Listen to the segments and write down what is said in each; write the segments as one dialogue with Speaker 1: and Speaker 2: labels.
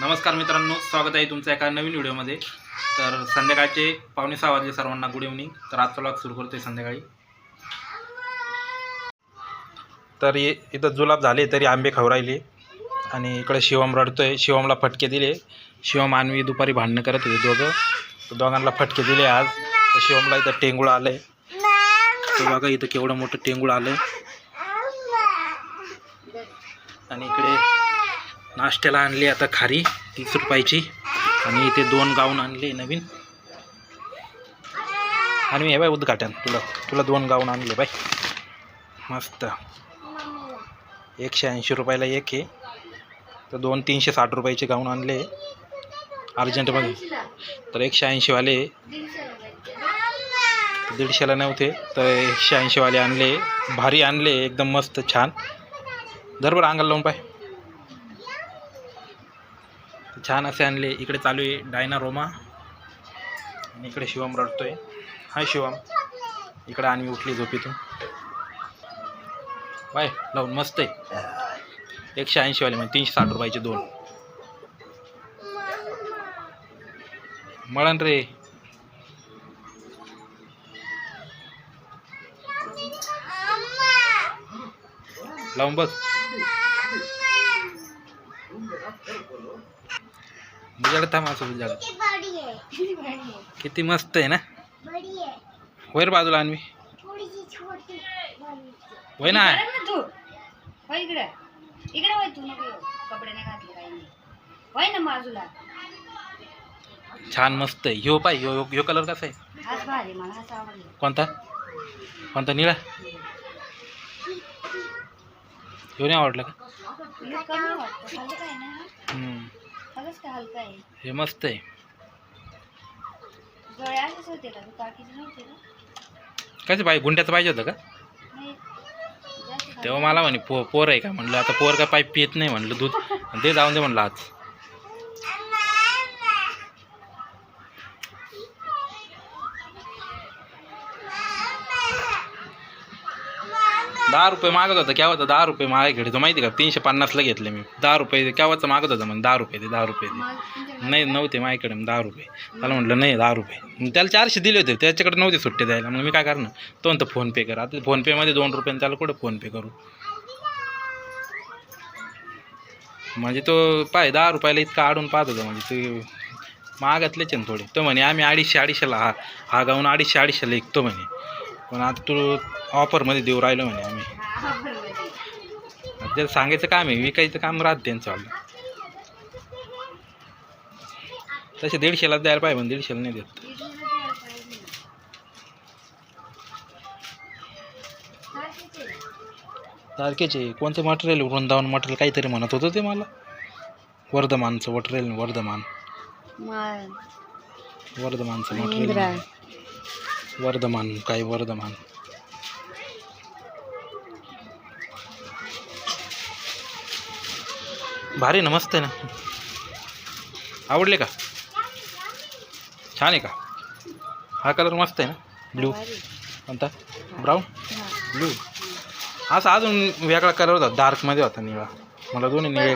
Speaker 1: नमस्कार मित्रांनो स्वागत आहे तुमचं एका नवीन व्हिडिओमध्ये. तर संध्याकाळचे पावणे सहा वाजले सर्वांना गुड इव्हनिंग तर आजचा व्लॉग सुरू करतोय संध्याकाळी. तर ये इथं जुलाब झाले तरी आंबे खाऊ राहिले. आणि इकडे शिवम रडतोय. शिवमला फटके दिले. शिवम आणवी दुपारी भांडणं करत होते दोघं. तर दोघांना फटके दिले आज. तर शिवमला इथं टेंगुळ आलं आहे तर बघा इथं केवढं मोठं टेंगुळ आलं आहे आणि इकडे नाश्त्याला आणली आता खारी तीस रुपयाची. आणि इथे दोन गाऊन आणले नवीन. आणि मी हे बाय उद्घाटन तुला तुला दोन गाऊन आणले बाय. मस्त. एकशे ऐंशी रुपयाला एक आहे. तर दोन तीनशे साठ रुपयाचे गाऊन आणले अर्जंटमध्ये. तर एकशे ऐंशीवाले दीडशेला नव्हते तर एकशे ऐंशीवाले आणले भारी आणले एकदम मस्त छान. दरबर बरं अंगाला लावून पाय. छान असे आणले. इकडे चालू आहे डायना रोमा. आणि इकडे शिवम रडतोय. हाय शिवम. इकडे आणि उठली झोपेतून. बाय लावून मस्त आहे. एकशे ऐंशीवाले म्हणजे तीनशे साठ रुपयाचे दोन. मळण रे. लावून बघ. बुजाड थांब असं बुजाड किती मस्त आहे ना? वर बाजूला आणवी होय ना।
Speaker 2: तू। इकडे इकडे होय तू नको येऊ. कपडे नाही घातले काही नाही होय ना बाजूला
Speaker 1: छान मस्त आहे ह्यो पाय ह्यो ह्यो कलर कसा आहे
Speaker 2: हाच भारी मला हाच आवडला.
Speaker 1: कोणता? कोणता निळा? ह्यो नाही आवडला का?
Speaker 2: हे हलका आहे?
Speaker 1: हे मस्त आहे.
Speaker 2: गळे असेच होते का? तू काकीचे नव्हते का?
Speaker 1: कसं पाहिजे गुंड्याचं पाहिजे होतं का?
Speaker 2: नाही. जास्त
Speaker 1: तेव्हा मला म्हणे पो पोर आहे का? म्हणलं आता पोर का पाईप पित नाही म्हणलं दूध. दे जाऊन दे म्हणलं आज. दहा रुपये मागत होता केव्हा होता? दहा रुपये माझ्याकडे तो माहिती का? तीनशे पन्नासला घेतले मी. दहा रुपये केव्हाचं मागत होता म्हणजे दहा रुपये ते दहा रुपये
Speaker 2: ते
Speaker 1: नाही नव्हते माझ्याकडे मग दहा रुपये. त्याला म्हटलं नाही दहा रुपये. मग त्याला चारशे दिले होते. त्याच्याकडे नव्हते सुट्टे द्यायला. मग मी काय करणार? तो म्हणतो फोनपे करा. आता फोनपेमध्ये दोन रुपये त्याला कुठं फोनपे करू? म्हणजे तो पाय दहा रुपयाला इतका आडून पाहत होता म्हणजे ते महागातलेच ना थोडे. तो म्हणे आम्ही अडीचशे अडीचशेला हा हा गाऊन अडीचशे अडीचशेला विकतो म्हणे. पण आता तू ऑफरमध्ये देऊ राहिलो म्हणे आम्ही. त्याला सांगायचं काम आहे विकायचं काम राहत त्यांचं आलं तसे दीडशेला द्यायला पाहिजे पण दीडशेला नाही देत.
Speaker 2: सारखेच
Speaker 1: कोणतं मटेरियल वृंदावन मटेरियल काहीतरी म्हणत होतं ते मला. वर्धमानचं मटेरियल वर्धमान. वर्धमानचं. मटेरियल वर्धमान काय वर्धमान. भारी ना मस्त आहे ना. आवडले का? छान आहे का? हा कलर मस्त आहे ना? ब्ल्यू. कोणता? ब्राऊन
Speaker 2: हा.
Speaker 1: ब्लू असा अजून वेगळा कलर होता डार्कमध्ये होता निळा. मला दोन्ही निळे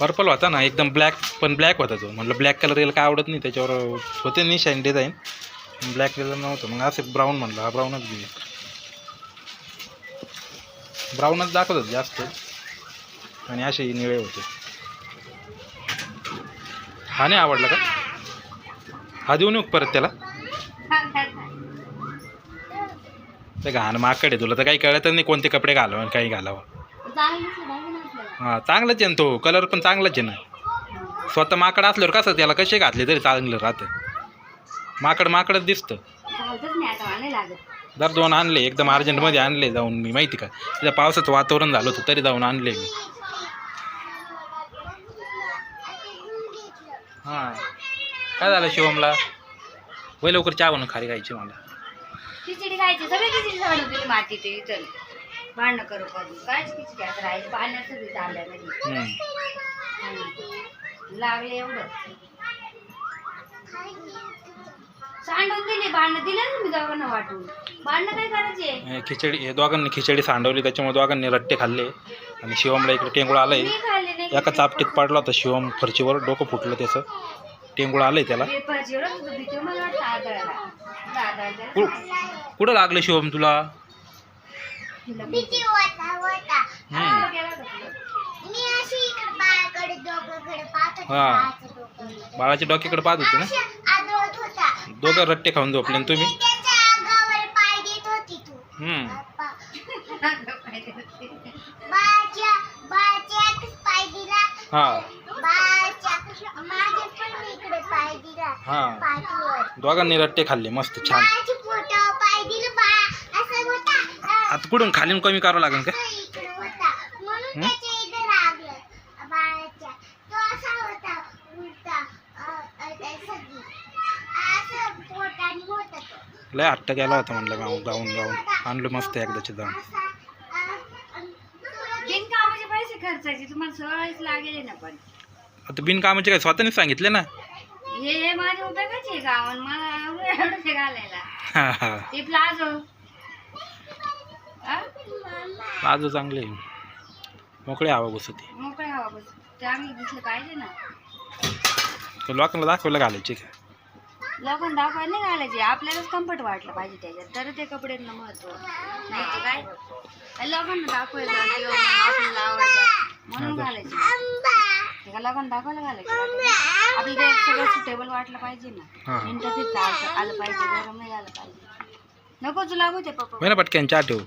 Speaker 2: पर्पल
Speaker 1: होता ना एकदम ब्लॅक पण ब्लॅक होता तो. म्हटलं ब्लॅक कलर याला काय आवडत नाही त्याच्यावर होते निशाईन डिझाईन ब्लॅक कलर नव्हतं. मग असं ब्राऊन म्हणलं हा ब्राऊनच घेऊ ब्राऊनच दाखवत होते जास्त. आणि असे निळे होते. हा नाही आवडला का? हा देऊन येऊ परत त्याला? ते घाण माकड आहे तुला तर काही कळतच नाही कोणते कपडे घालावं आणि काही घालावं. हां चांगलंच आहे ना तो. कलर पण चांगलाच आहे ना. स्वतः माकड असल्यावर कसं त्याला कसे घातले तरी चांगलं राहतं. माकड माकडच दिसतं. दर दोन आणले एकदम अर्जंटमध्ये आणले जाऊन मी माहिती का? तिथं पावसाचं वातावरण झालं होतं तरी जाऊन आणले मी. हां. काय झालं शिवमला? वय लवकर चहा बनवून खाली खायची मला.
Speaker 2: खिचडी खायची. सगळी खिचडी माती ते चल. भांडणं करू करू कायच सगळी तांब्यामध्ये
Speaker 1: हम्म.
Speaker 2: हम्म. लागले एवढं. सांडून दिली भांडणं दिले ना मी दोघांना वाटून. भांडणं काय करायचे?
Speaker 1: हे खिचडी हे दोघांनी खिचडी सांडवली त्याच्यामुळे दोघांनी रट्टे खाल्ले. आणि शिवमला इकडे टेंगुळ आलंय.
Speaker 2: मी खाल्ले नाही.
Speaker 1: एका चापटीत पडला होता शिवम फरशीवर डोकं फुटलं त्याचं. टेंगुळ आलंय त्याला.
Speaker 2: पेपरची एवढं तुझं भीती मला वाटतं आदळायला दादा
Speaker 1: कु- कुठं लागलं शिवम तुला?
Speaker 3: भीती होता होता
Speaker 1: हम्म.
Speaker 3: मी अशी इकडे बाळाकडे डोक्याकडे पाहत होते
Speaker 1: हा.
Speaker 3: बाळाचं डोकं.
Speaker 1: बाळाच्या डोक्याकडे पाहत होती ना?
Speaker 3: अशी आदळत होता.
Speaker 1: दोघं रट्टे खाऊन झोपले आणि तुम्ही?
Speaker 3: मी त्याच्या अंगावर पाय देत होती तू.
Speaker 1: हम्म.
Speaker 3: बाप्पा. बाळाच्या बाळाच्या एकच पाय दिला.
Speaker 1: हा.
Speaker 3: बाळाच्या माझ्या पण इकडे पाय दिला.
Speaker 1: हा.
Speaker 3: पाठीवर.
Speaker 1: दोघांनी रट्टे खाल्ले मस्त छान
Speaker 3: पोटावर पाय दिलं बाळा असं होता अं,
Speaker 1: आता कुठून खालीन कमी करावं लागेल का?
Speaker 3: असं इकडे होता. म्हणून
Speaker 1: हं?
Speaker 3: त्याच्या इथं लागलं. बाळाच्या. तो असा होता उलटा अं, अं, असं की. असं पोटाने होता तो.
Speaker 1: लय हट्ट गेला होता म्हणलं गाऊन गाऊन गाऊन. आणलं मस्त एकदाची जाऊन
Speaker 2: बिनकामाचे पैसे खर्चायचे. तुम्हाला सवयच लागेल ना पण.
Speaker 1: आता बिनकामाचे काय स्वतःने सांगितले ना?
Speaker 2: हे हे उपयोगाचे आहे गावन. मला एवढं एवढं घालायला.
Speaker 1: हा हा.
Speaker 2: ते प्लाझो.
Speaker 1: आजू चांगले मोकळे हवा बसती
Speaker 2: मोकळे हवा बस चांगलं दिसलं पाहिजे ना.
Speaker 1: लोकांना दाखवायला घालायचे का?
Speaker 2: लोकांना दाखवायला नाही घालायचे. आपल्यालाच कम्फर्ट वाटलं पाहिजे त्याच्यात. तर ते कपड्यांना महत्त्व. नाही तर काय? लोकांना दाखवायला आपल्याला आवडतं म्हणून घालायचे. लोकांना दाखवायला घालायचे? आपल्याला सगळं सुटेबल वाटलं पाहिजे. ना. चालतं आलं पाहिजे गरम नाही झालं पाहिजे. नको तुला लागू ते पप्पा.
Speaker 1: पटक्यान चहा ठेव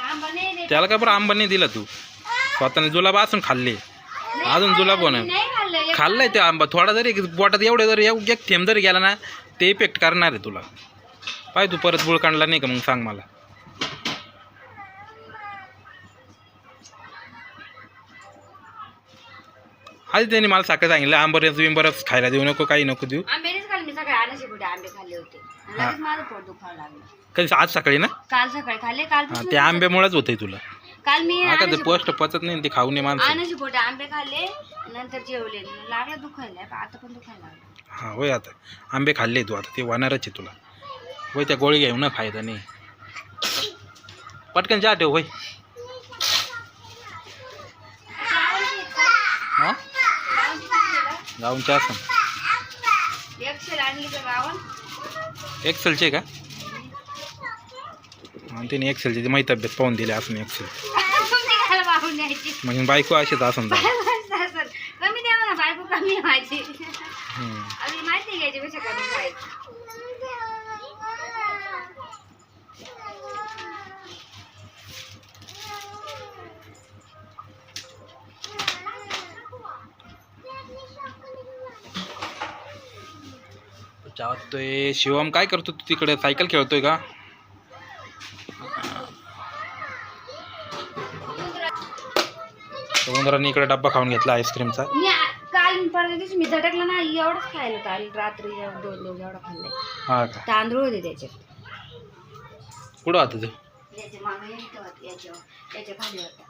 Speaker 2: आंबा नाही देत.
Speaker 1: त्याला काय बरं आंबा नाही दिला तू? स्वतःने जुलाब असून खाल्ले. अजून जुलाब
Speaker 2: एक
Speaker 1: खाल्लाय ते आंबा. थोडा जरी पोटात एवढे जरी एक थेंब जरी गेला ना ते इफेक्ट करणार आहे तुला. पाय तू परत बुळ काढला नाही का मग सांग मला. आधी त्यांनी मला साखर सांगितलं आंबरस बिंबरस खायला देऊ नको काही नको देऊ.
Speaker 2: खाल्ले मी सकाळी आंबे खाल्ले होते. आणि. लगेच माझं पोट दुखायला लागलं.
Speaker 1: कधी आज सकाळी ना?
Speaker 2: काल सकाळी. खाल्ले काल
Speaker 1: हा, ते आंब्यामुळेच होतंय तुला.
Speaker 2: काल मी
Speaker 1: हा का ते पोस्ट पचत नाही ते खाऊ नये माणसं.
Speaker 2: आणायचे पोटे आंबे खाल्ले नंतर जेवले. लागलं दुखायला पण आता पण दुखायला लागलं.
Speaker 1: हा होय आता. आंबे खाल्ले तू आता ते होणारच आहे तुला. होय त्या गोळी घेऊन ना फायदा नाही. पटकन चहा ठेव होय. हा? चहा सांग.
Speaker 2: एकशे आणली का
Speaker 1: एक्सेलचे का? हा, तिने एक्सेलची ती माहिती तब्येत पाहून दिली असं एक्सेल
Speaker 2: तुमची घाल वाहून न्यायची
Speaker 1: म्हणजे बायको अशीच असं
Speaker 2: कमी द्या म्हणा बायको कमी आहे माझी
Speaker 1: हम्म.
Speaker 2: आम्ही माहिती घ्यायची कशा कमी व्हायची
Speaker 1: चावतोय शिवम काय करतो तू तिकडे? सायकल खेळतोय का? तर उंदरांनी इकडे डब्बा खाऊन घेतला आईस्क्रीमचा
Speaker 2: मी आ- काल परवा दिवशी मी झटकला ना एवढंच खायला काल रात्री एवढं दोन दोन एवढं खाल्लंय.
Speaker 1: हा का?
Speaker 2: तांदूळ होते त्याच्यात.
Speaker 1: कुठं होतं तू?
Speaker 2: याच्या मागे इथं होते याच्यावर याच्या खाली होता.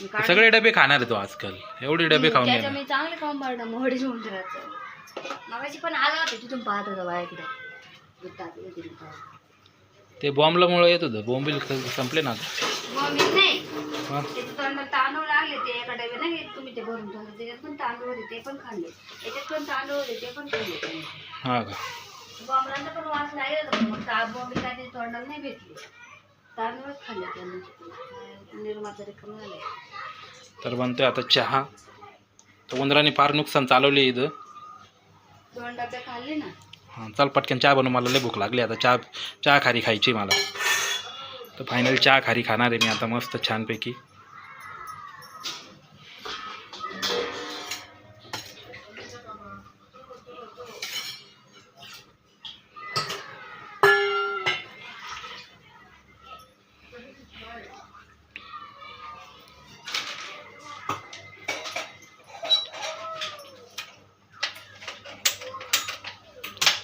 Speaker 2: मी काढून-
Speaker 1: सगळे डबे खाणार आहे तू आजकाल. एवढे डबे खाऊन
Speaker 2: त्याच्या मी चांगले खाऊन पाडलं मोहडी समुद्राचं. मगाशी पण आला होता तिथून पाहत होता बाहेर गुत्तात येतील पाहत.
Speaker 1: ते बॉम्बलामुळे येत होतं. बॉम्बिल संपले ना आता.
Speaker 2: मग मी नाही.
Speaker 1: हा?
Speaker 2: त्याचे तोंडात ते नाही तुम्ही ते भरून ठेवलं त्याच्यात पण तांदूळ होते ते पण खाल्ले. त्याच्यात पण तांदूळ होते ते पण खाल्ले.
Speaker 1: हा का?
Speaker 2: पण वास लागेल होता मग ता बॉम्बी काय ते तोंडाला नाही भेटले. तांदूळच खाल्ले त्यांनी निर्माचा रिकाम झाले
Speaker 1: तर बनतोय आता चहा. तर उंदराने फार नुकसान चालवले इथं.
Speaker 2: दोन डबे खाल्ले ना.
Speaker 1: हां चाल पटकन चहा बनव मला लय भूक लागली आता. चहा चहा खारी खायची मला. तर फायनल चहा खारी खाणार आहे मी आता मस्त छानपैकी.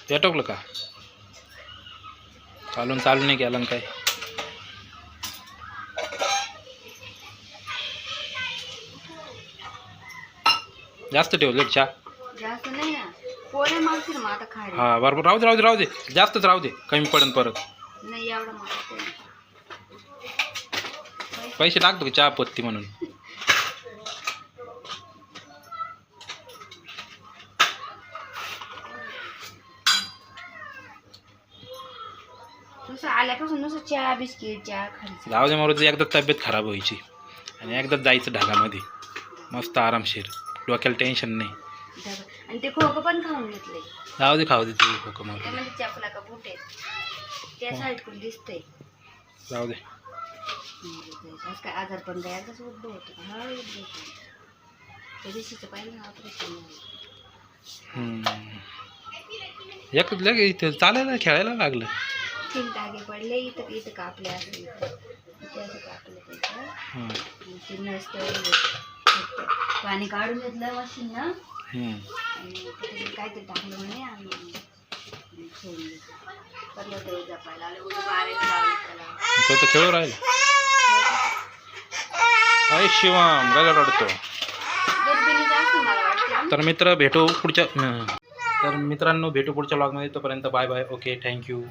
Speaker 1: पेटवलं का? चालून चालू नाही केलं काय जास्त ठेवले चहा?
Speaker 2: जास्त नाही ना. पोळे मागतील मग आता खायला.
Speaker 1: हा बरोबर राहू दे राहू दे राहू दे. जास्तच राहू दे. कमी पडेल परत.
Speaker 2: नाही एवढं मागते
Speaker 1: पैसे टाकतो की चहा पत्ती म्हणून.
Speaker 2: नुसतं आल्यापासून नुसतं चहा बिस्किट चहा खायचं.
Speaker 1: जाऊ दे मारू एकदा तब्येत खराब व्हायची. आणि एकदा जायचं ढगामध्ये. मस्त आरामशीर. डोक्याला टेन्शन नाही.
Speaker 2: आणि ते खोकं पण खाऊन घेतले
Speaker 1: जाऊ दे खाऊ दे तू खोकं मारू
Speaker 2: त्यामध्ये चपला का बुट आहे? त्या साईड कोण दिसतंय?
Speaker 1: जाऊ दे.
Speaker 2: काय आजार पण काय आताच उद्भव होतो हा उद्भव होतो त्या दिवशीचं ना ऑपरेशन
Speaker 1: एक लगे इथं चालायला खेळायला लागलं.
Speaker 2: तीन टाके पडले इथं इथं कापले असं इथं असं कापलं त्याचं ते नसतं पाणी काढून घेतलं मशीन ना आणि काहीतरी टाकलं म्हणे आणि ठेवून परत परवा ते जपायला आले उद्या त्याला
Speaker 1: तर खेळू राहिलं. अय शिवम गायला रडतो तर मित्र भेटू पुढच्या तर मित्रांनो भेटू पुढच्या ब्लॉगमध्ये तोपर्यंत बाय बाय ओके थँक्यू